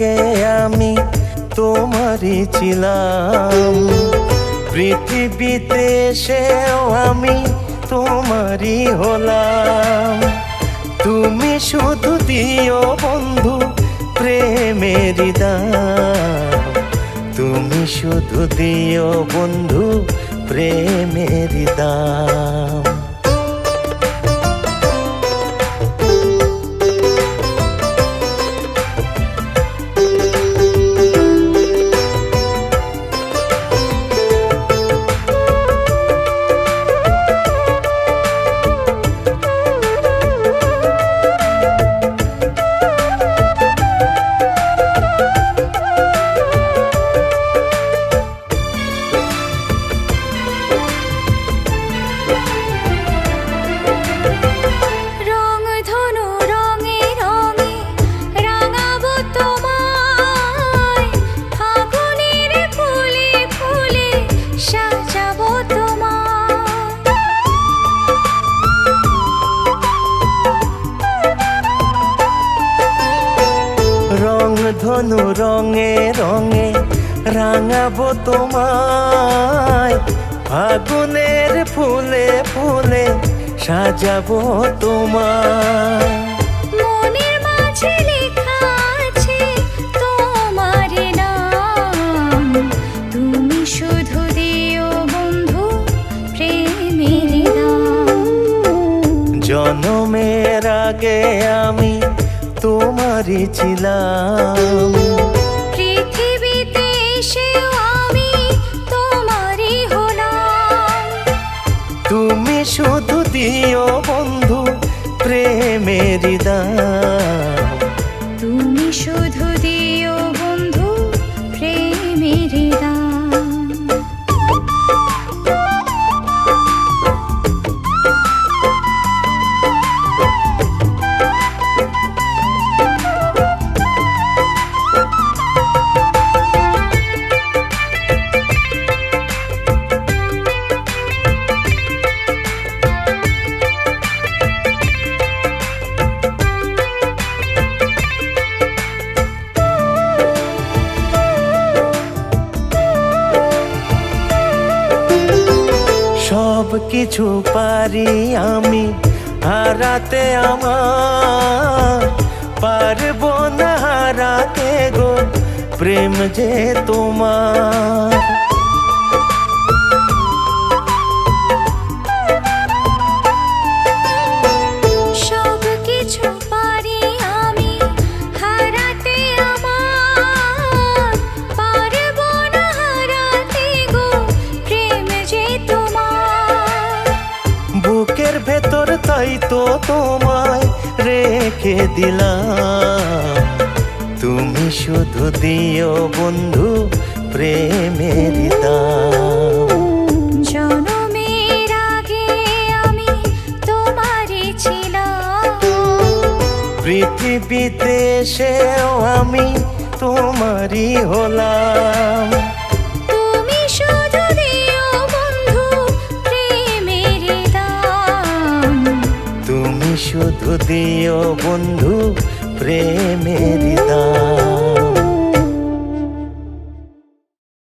আগে আমি তোমারই ছিলাম। পৃথিবীতে এসেও আমি তোমারই হলাম। তুমি শুধু দিও বন্ধু প্রেমের তুমি শুধু দিও বন্ধু প্রেমের দাম। ধনু রঙে রঙে রাঙাবো তোমায়। ফাগুনের ফুলে ফুলে সাজাবো তোমায়। মনের মাঝে লেখা আছে তোমার নাম। তুমি শুধু দিও বন্ধু প্রেমের জনমের আগে আমি তোমারই ছিলাম। পৃথিবীতে এসেও আমি তোমারই হলাম। তুমি শুধু দিও বন্ধু প্রেমের দাম কিছু পারি আমি হারাতে আমার। পারব না হারাতে গো প্রেম যে তোমার। তোমায় রেখে দিলাম। তুমি শুধু দিও বন্ধু প্রেমের দাম। ছিলাম। পৃথিবীতে সেও আমি তোমারই হলাম। শুধু দিও বন্ধু প্রেমের দাম